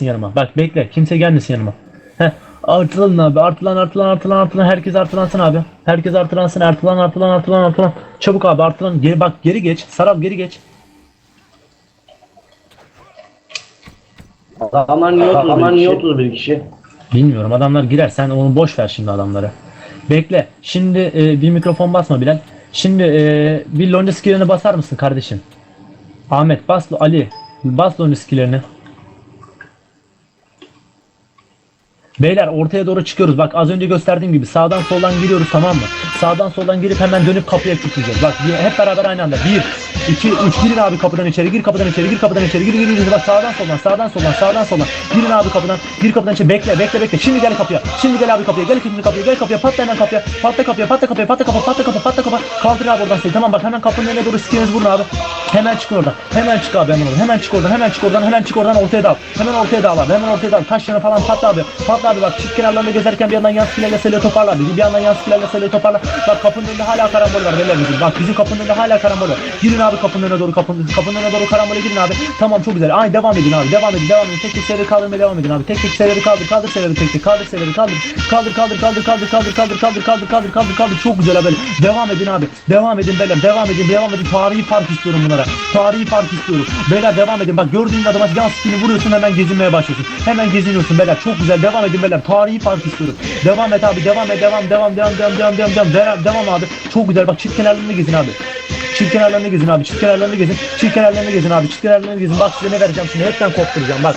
yanıma. Bak bekle. Kimse gelmesin yanıma. Heh. Artılan abi. Artılan artılan artılan artılan. Herkes artılansın abi. Herkes artılansın. Artılan artılan artılan artılan. Çabuk abi artılan. Geri bak geri geç. Sarab geri geç. Adamlar niye 30, adamlar niye 31 kişi? Bilmiyorum. Adamlar girer. Sen onu boş ver şimdi adamları. Bekle. Şimdi e, bir mikrofon basma Bilal. Şimdi e, bir lonca skillerini basar mısın kardeşim? Ahmet bas Ali. Bas lonca skillerini. Beyler ortaya doğru çıkıyoruz. Bak az önce gösterdiğim gibi sağdan soldan giriyoruz tamam mı? Sağdan soldan girip hemen dönüp kapıya kilitleyeceğiz. Bak bir- hep beraber aynı anda. 1, 2, 3 girin abi kapıdan içeri. Gir kapıdan içeri. Gir kapıdan içeri. Gir gir gir. Bak sağdan soldan sağdan soldan sağdan soldan. Girin abi kapıdan. Gir kapıdan içeri. Bekle bekle bekle. Şimdi gel kapıya. Şimdi gel abi kapıya. Gel şimdi kapıya. Gel kapıya. Patla hemen kapıya. Patla kapıya. Patla kapıya. Patla kapı. Patla kapı. Patla kapı. Kaldır abi oradan seni. Tamam bak hemen kapının önüne doğru sikiniz vurun abi. Hemen çıkın oradan. Hemen çık abi hemen oradan. Hemen çık oradan. Hemen çık oradan. Hemen çık oradan ortaya dal. Hemen ortaya dal abi. Hemen ortaya dal. Taşlarını falan patla abi. Patla abi bak çift kenarlarında gezerken bir yandan yan silerle sele toparla abi. Bir yandan yan silerle sele toparla. Bak kapının önünde hala karambol var beyler bizim. Bak bizim kapının önünde hala karambol var. Girin abi kapının önüne doğru kapının, kapının önüne doğru karambole girin abi. Tamam çok güzel. Ay devam edin abi. Devam edin. Devam edin. Tek tek seleri kaldırmaya devam edin abi. Tek tek seleri kaldır. Kaldır seleri tek tek. Kaldır seleri kaldır. Kaldır kaldır kaldır kaldır kaldır kaldır kaldır kaldır kaldır kaldır kaldır. Çok güzel abi. Devam edin abi. Devam edin beyler. Devam edin. Devam edin. Tarihi fark istiyorum bunlara. Tarihi fark istiyorum. Beyler devam edin. Bak gördüğün adama yan skini vuruyorsun hemen gezinmeye başlıyorsun. Hemen geziniyorsun beyler. Çok güzel. Devam edin beyler. Tarihi fark istiyorum. Devam et abi. Devam et. Devam devam devam devam devam devam devam devam devam abi. Çok güzel. Bak çift kenarlarını gezin abi. Çift kenarlarını gezin abi. Çift kenarlarını gezin. Çift kenarlarını gezin abi. Çift kenarlarını gezin. Bak size ne vereceğim şimdi. Hepten kopturacağım. Bak.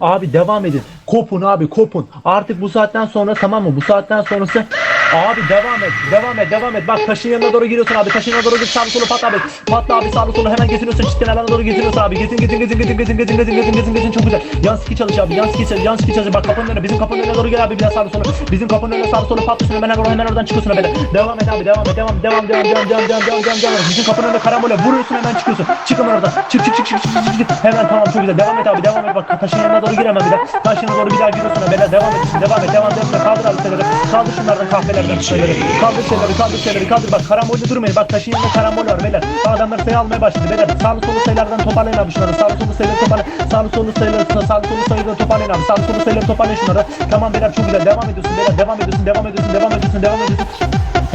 Abi devam edin. Kopun abi kopun. Artık bu saatten sonra tamam mı? Bu saatten sonrası Abi devam et. Devam et. Devam et. Bak taşın yanına doğru giriyorsun abi. Taşın yanına doğru gir. Sağlı solu patla abi. Patla abi sağlı solu hemen geziniyorsun. Çift kenarlarına doğru geziniyorsun abi. Gezin gezin gezin gezin gezin gezin gezin gezin gezin gezin çok güzel. Yan ski çalış abi. Yan ski çalış. Yan ski çalış. Bak kapının önüne. Bizim kapının önüne doğru gel abi. Biraz sağlı solu. Bizim kapının önüne sağlı solu patlıyorsun. Hemen oradan hemen oradan çıkıyorsun abi. Devam et abi. Devam et. Devam devam devam devam devam devam devam devam devam. Bizim kapının önüne karambole vuruyorsun hemen çıkıyorsun. Çık hemen oradan. Çık çık çık çık çık çık. çık. Hemen tamam çok güzel. Devam et abi. Devam et. Bak taşın yanına doğru gir hemen bir daha. Taşın doğru bir daha giriyorsun abi. Devam et. Devam et. Devam et. Kaldır abi. Kaldır şunlardan kahvelerden şeyleri. Kaldır şeyleri. Kaldır şeyleri. Kaldır bak karambolde durmayın. Bak taşın yanında karambol var beyler. Adamlar sayı almaya başladı beyler. Sağlı solu sayılardan toparlayın abi şunları. Sağlı solu sayıları toparlayın. Sağlı solu sayıları sağlı solu sayıları toparlayın abi. Sağlı solu sayıları toparlayın şunları. Tamam beyler çok güzel. Devam ediyorsun beyler. Devam ediyorsun. Devam ediyorsun. Devam ediyorsun. Devam ediyorsun.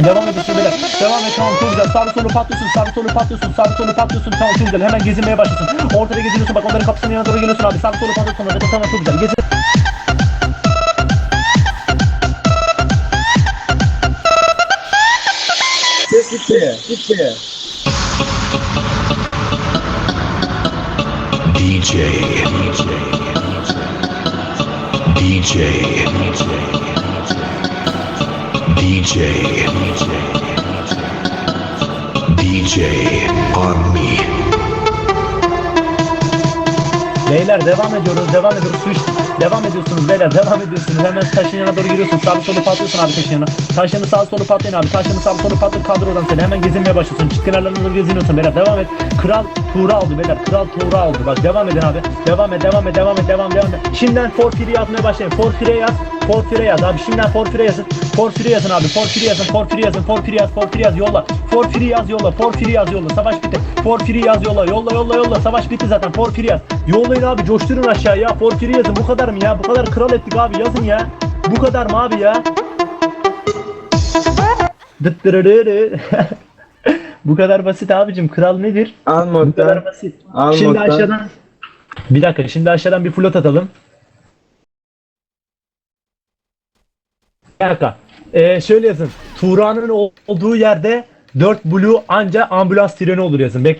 Devam ediyorsun beyler. Devam et tamam çok güzel. Sağlı solu patlıyorsun. Sağlı solu patlıyorsun. Sağlı solu patlıyorsun. Tamam çok güzel. Hemen gezinmeye başlasın. Ortada geziniyorsun. Bak onların kapısının yanına doğru geliyorsun abi. Sağlı solu patlıyorsun. Tamam çok güzel. Gezin. Gitti. Gitti. DJ. DJ. DJ. DJ on me. Beyler devam ediyoruz, devam ediyoruz. Suç. Devam ediyorsunuz beyler, devam ediyorsunuz. Hemen taşın yanına doğru giriyorsun. Sağ solu patlıyorsun abi taşın yanına. Taşını sağ solu patlayın abi. Taşını sağ solu patlayıp kaldır oradan seni. Hemen gezinmeye başlıyorsun. Çift kenarlarına doğru geziniyorsun beyler. Devam et. Kral Tuğra aldı beyler. Kral Tuğra aldı. Bak devam edin abi. Devam et, devam et, devam et, devam devam et. Şimdiden Forfire yazmaya başlayın. Forfire yaz. Forfire yaz abi. Şimdiden Forfire yazın. Forfire yazın abi. Forfire yazın. Forfire yazın. Forfire yaz. Forfire yaz. Yolla. Forfire yaz yolla. Forfire yaz yolla. Savaş bitti. Forfire yaz yolla. Yolla yolla yolla. Savaş bitti zaten. Forfire yaz. Yollayın abi. Coşturun aşağıya. Forfire yazın. Bu kadar mı ya? Bu kadar kral ettik abi. Yazın ya. Bu kadar mı abi ya? Dıttırırırı. Bu kadar basit abicim. Kral nedir? Al Bu kadar basit. Al Şimdi aşağıdan bir dakika şimdi aşağıdan bir float atalım. Dakika. Ee, şöyle yazın. Tuğra'nın olduğu yerde 4 blue anca ambulans treni olur yazın. Bek